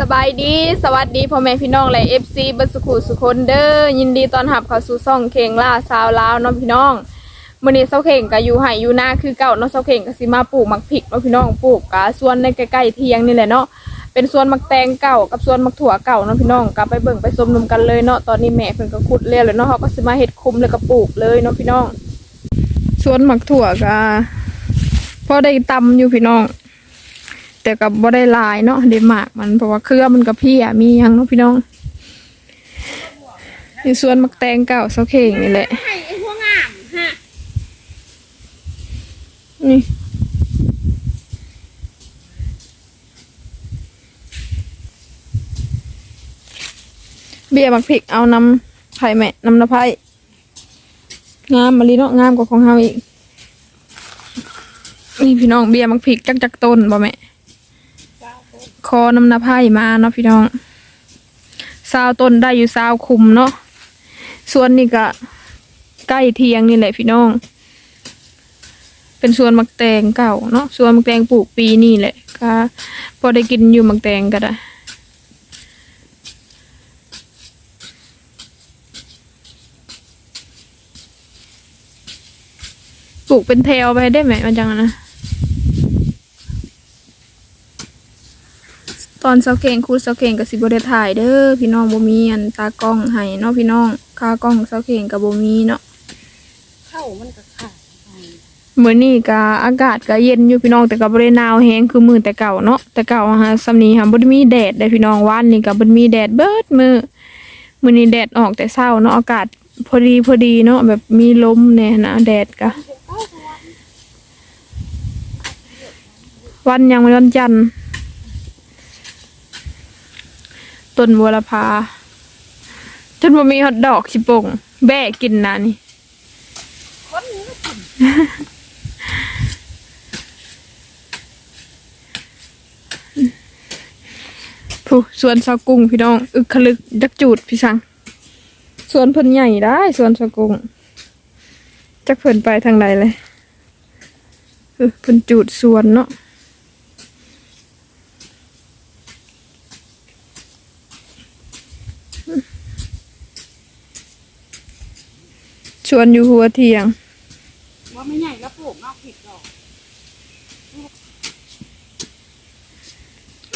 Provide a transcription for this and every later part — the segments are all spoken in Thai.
สบายดีสวัสดีพ่อแม่พี่น้องและเอฟซีบัสกุสุคนเด้อยินดีต้อนรับเข้าสู่ซ่องเคงล่าสาวลาวเน้องพี่น้องมื้อนี้เซาเข่งก็อยู่ไห้อยู่หน้าคือเก่าเนาะเซาเข่งก็สิมาปลูกมักพริกเนาะพี่น้องปลูกกะสวนในใกล้ๆเที่ยงนี่แหละเนาะเป็นสวนมักแตงเก่ากับสวนมักถั่วเก่าเนาะพี่น้องก็ไปเบิ่งไปชมนมกันเลยเนาะตอนนี้แม่เพิ่นก็ขุดแล้วแล้วเนาะเฮาก็สิมาเฮ็ดคุมแล้วก็ปลูกเลยเนาะพี่น้องสวนมักถั่วก็พอได้ตำอยู่พี่น้อง แต่กับบ่ได้ลายเนาะเดหมากมันเพราะว่าเครือมันกับพี่อะมียังเนาะพี่น้องอยู่สวนมักแตงเก่าเสาเข่งนี่แหละไข่ไอ้พวงามฮะนี่เบียร์มักพริกเอานำไผ่แม่นำน้ำไผ่งามมาลีเนาะงามกว่าของเฮาอีกนี่พี่น้องเบียร์มักพริกจักจักต้นบ่แม่ คอน้ำนาไพ่มาเนาะพี่น้องซาวต้นได้อยู่ซาวคุมเนาะส่วนนี้ก็ใกล้เทียงนี่แหละพี่น้อง เป็นสวนมักแตงเก่าเนาะสวนมักแตงปลูกปีนี่แหละก็พอได้กินอยู่มักแตงก็ได้ปลูกเป็นแถวไปได้ไหมมันจังนะ ตอนเสาเข่งคูดเสาเข่งกับสิบได้ถ่ายเด้อพี่น้องบ่มีอันตากล้องให้เนาะพี่น้องค่ากล้องเสาเข่งกับบ่มีเนาะเข้ามันก็ขาดมื้อนี้ก็อากาศก็เย็นอยู่พี่น้องแต่ก็บ่ได้หนาวแฮงคือมื้อแต่เก่าเนาะแต่เก่าอะฮะซำนี้ค่ะบ่ได้มีแดดได้พี่น้องวานนี้ก็บ่ได้มีแดดเบิดมื้อมื้อนี้แดดออกแต่เช้าเนาะอากาศพอดีพอดีเนาะแบบมีลมแน่นะแดดก็วันยังวันจันทร์ ต้นบัวละพาจนบ่มีฮอตดอกสิปงแบ่กินนะนี่คนนี้ก็กินผู้สวนซากุ้งพี่น้อง อึกขลึกจักจูดพี่สังสวนเพิ่นใหญ่ได้สวนซากุ้งจักเพิ่นไปทางใดเลยเออเพิ่นจูดสวนเนาะ ชวนอยู่หัวเทียง ว่าไม่ใหญ่แล้วปลูกนอกผิดดอก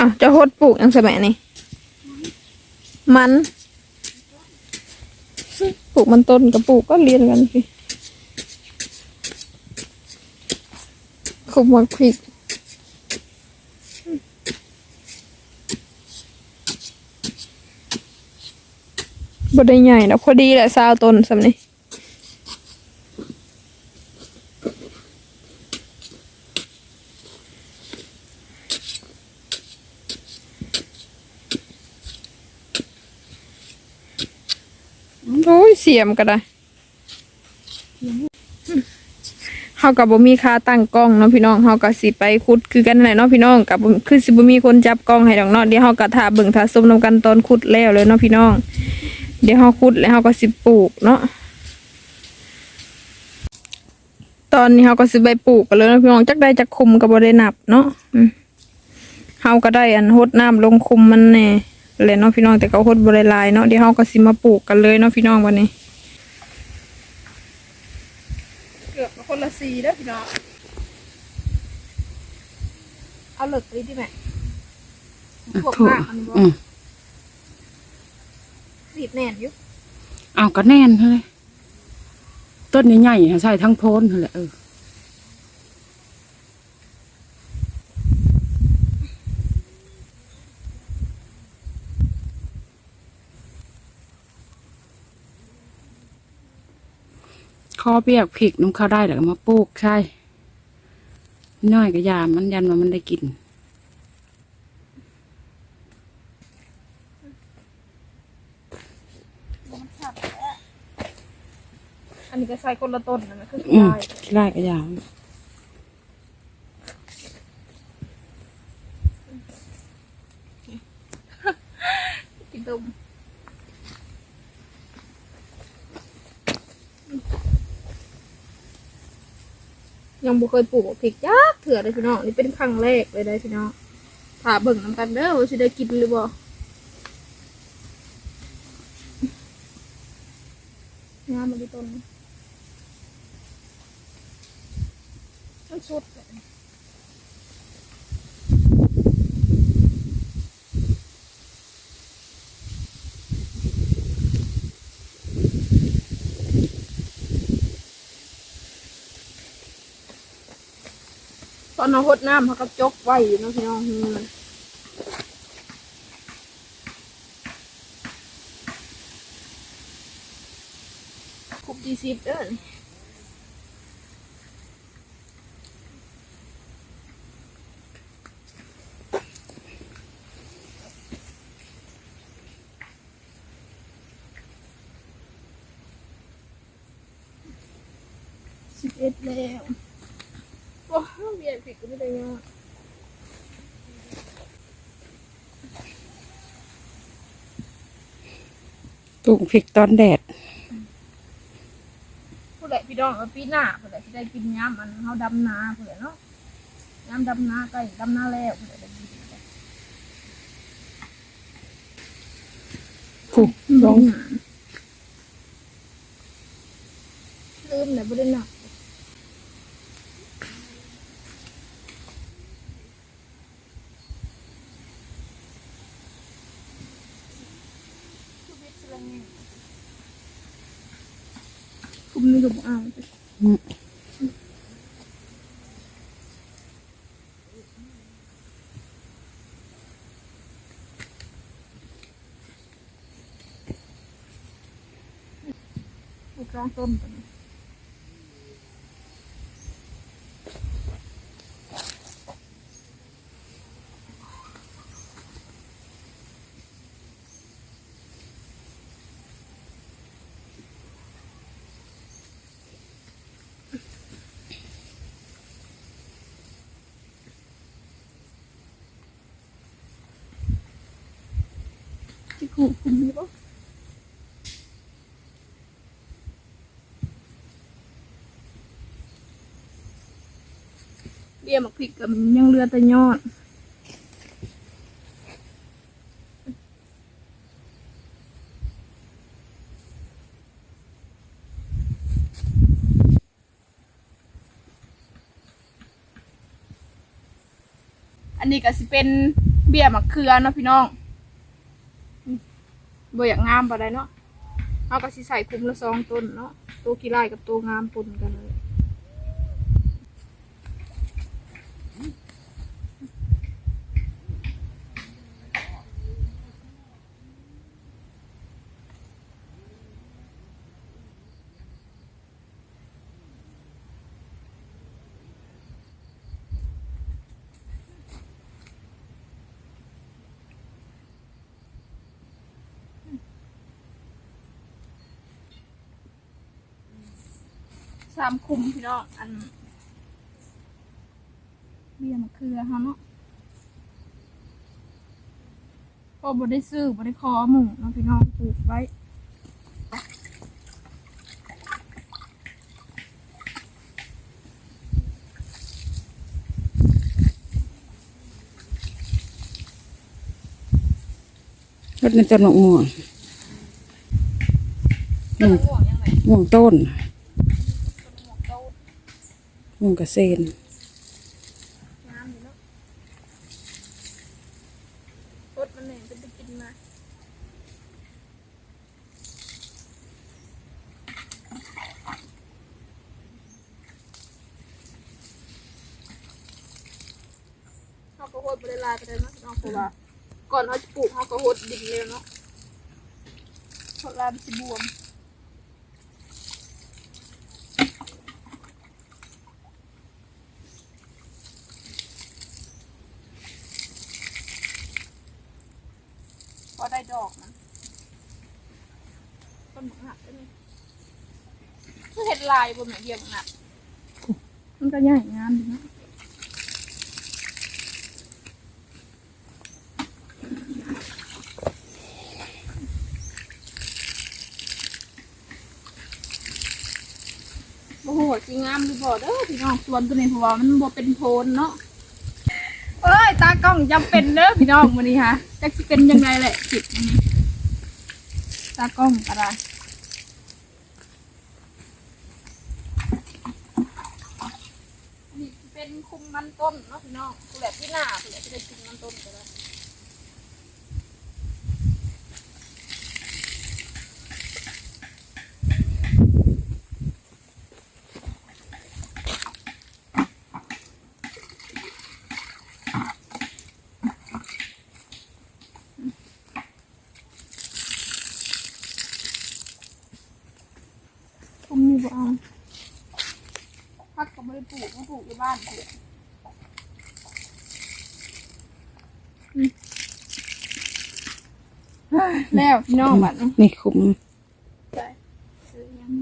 อะจะโฮดปลูกยังสมัยนี้มันปลูกมันต้นกับปลูกก็เรียนกันพี่ขุมมักพริกบได้ใหญ่นะพอดีแหละซาวต้นสำนี้ สียมก็ได้เฮากับบ่มีค่าตั้งกล้องเนาะพี่น้องเฮาก็สิไปขุดคือกันนั่นแหละเนาะพี่น้องกับคือสิบ่มีคนจับกล้องให้ดอกเนาะเดี๋ยวเฮาก็ท่าเบิ่งท่าชมนํกันตอนขุดแล้วเลยเนาะพี่น้อง เดี๋ยวเฮาขุดแล้วเฮาก็สิปลูกเนาะตอนนี้เฮาก็สิไปปลูกกันเลยเนาะพี่น้องจักได้จักคุมก็บ่ได้นับเนาะเฮาก็ได้อันหดน้ำลงคุมมันแน่ เลยเนาะพี่น้องแต่ก็หดบ่ได้หลายเนาะเดี๋ยวเฮาก็สิมาปลูกกันเลยเนาะพี่น้องวันนี้ เกือบคนละสีเด้อพี่น้องเอาเหลือกไปดิแม่พวกมากอันนี้บ่อืมสีดแน่นอยู่เอาก็แน่นเลยต้นใหญ่ๆใส่ทั้งโพนนั่นแหละเออ คอเปียกผิกน้ำข้าวได้แล้วก็มาปลูกใช่น้อยก็ยามมันยันว่ามันได้กินอันนี้ก็ใส่คนละต้นนะมันคืออืมได้ ขี้ไล่ก็ยาม กินตุ่มยัง บ่เคยปลูกพริกยักเถื่อเลยพี่น้องนี่เป็นครั้งแรกเลยได้พี่น้องทาเบิ่งน้ำกันเด้อว่าสิได้กินหรือบ่งามมันดีต้นนี้มันสุดเลย ตอนเอาหดน้ำเขาก็จกไว้อยู่นะพี่น้องอืมคุบดีสิบเด้อสิบเอ็ดแล้ว เบียดผิดก็ไม่ได้ยังปลูกพริกตอนแดดผู้ใดพี่น้องเอาปีหน้าผู้ใดที่ได้กินย้ำมันเขาดำนาผู้ใดเนาะย้ำดำนาใกล้ดำนาแล้วผู้ใดได้กินผูกลงลืมเลยไม่ได้หนัก Kumni ko ang. Bukan tonton. ถูกคุมคุมนี่ปะเบี้ยมักพริกกับยังเรือแต่ยอดอันนี้ก็สิเป็นเบี้ยหมักเขือเนาะพี่น้อง บ่อยากงามปะได้เนาะเอาก็สิใส่คุมละสองต้นเนาะตัวกีไล่กับตัวงามปนกันเลย สามคุมพี่น้องอันเบี้ยมะเขือฮะเนาะพอบได้ซื้อบได้คอหมูเนาะพี่น้องปลูกไว้รดในต้นมะม่วงต้นม่วงยังไงม่วงต้นต้นม่วงโต ม่งกระเซ็นไปกินมาเขาก็โหดบริลายไปเลยเนาะพี่น้องเพราะว่าก่อนเขาจะปลูกเขาก็หดดินเลยเนาะหดลามันสิบวม พอได้ดอกมันต้นหมหักได้ไหมคือเห็ดลายบนเหมือนเดียวหมักมันก็ใหญ่งามดีนะโอ้โหจริงงามดีบ่เด้อพี่น้องสวนตัวนี้เพราะว่ามันบ่เป็นโพนเนาะเอ้ ยตากล้องจำเป็นเด้อพี่น้องวันนี้ฮะจะสิเป็นยังไงแหละจิตนี้ตากล้องอะไรนี่เป็นคุมมันต้นเนาะพี่น้องคุแบบที่หน้าเผื่อจะได้กินมันต้นก็ได้ พักก็ไม่ได้ปลูกมาปลูกในบ้านเถอะอืมเฮ้ยแล้วพี่น้องบัดเนาะนี่คุม ไปซื้อยัง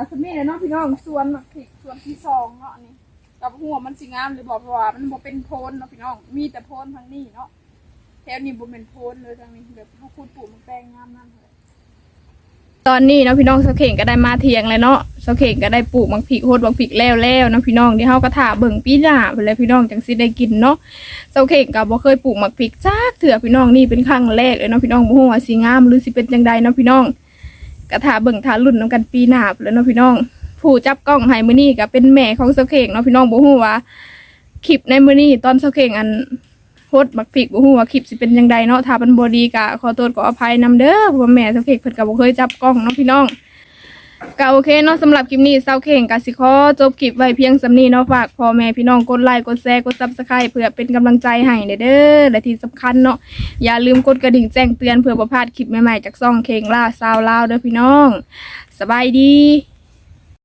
าสมีเลยเนาะพี่น้องส่วนแบบผิดส่วนที่สองเนาะอันนี่กับหัวมันสิงามเลยบอกว่ามันบ่เป็นโพนเนาะพี่น้องมีแต่โพนทางนี้เนาะแถวนี้บ่เป็นโพนเลยทางนี้แบบเขาคูดปลูกมันแปลงงามนั่นเลยตอนนี้เนาะพี่น้องเสาเข่งก็ได้มาเทียงเลยเนาะเสาเข่งก็ได้ปลูกบางพริกโหดบางพริกแล้วแล้วเนาะพี่น้องที่เฮาก็ถ่าเบิ่งปีหน้าไปเลยพี่น้องจังสิได้กินเนาะเสาเข่งก็บ่เคยปลูกมักพริกจักเถื่อพี่น้องนี่เป็นครั้งแรกเลยเนาะพี่น้องบ่ฮู้ว่าสิงามหรือสิเป็นจังใดเนาะพี่น้อง ก็ถ่าเบิ่งทาลุ้นนํกันปีหนาบแล้วเนาะพี่น้อง ผู้จับกล้องไฮมือนี่ก็เป็นแม่ของเสาเข่งเนาะพี่น้องบ่ฮู้ว่าคลิปในมือนี่ตอนเสาเข่งอันโพดบักพิกบ่ฮู้ว่าคลิปสิเป็นยังไดเนาะถ้ามันบ่ดีก็ขอโทษขออภัยนำเด้อเพราะว่าแม่เสาเข่งเพิ่นก็บ่เคยจับกล้องเนาะพี่น้อง ก็โอเคเนาะสำหรับคลิปนี้เศร้าเข่งกสิคอจบคลิปไว้เพียงสำนีเนาะฝากพ่อแม่พี่น้องกดไลค์กดแชร์กดซับสไครต์เพื่อเป็นกำลังใจให้เด้อและที่สำคัญเนาะอย่าลืมกดกระดิ่งแจ้งเตือนเพื่อบ่พลาดคลิปใหม่ๆจากซ่องเข่งล่าซาวลาวเด้อพี่น้อง สบายดี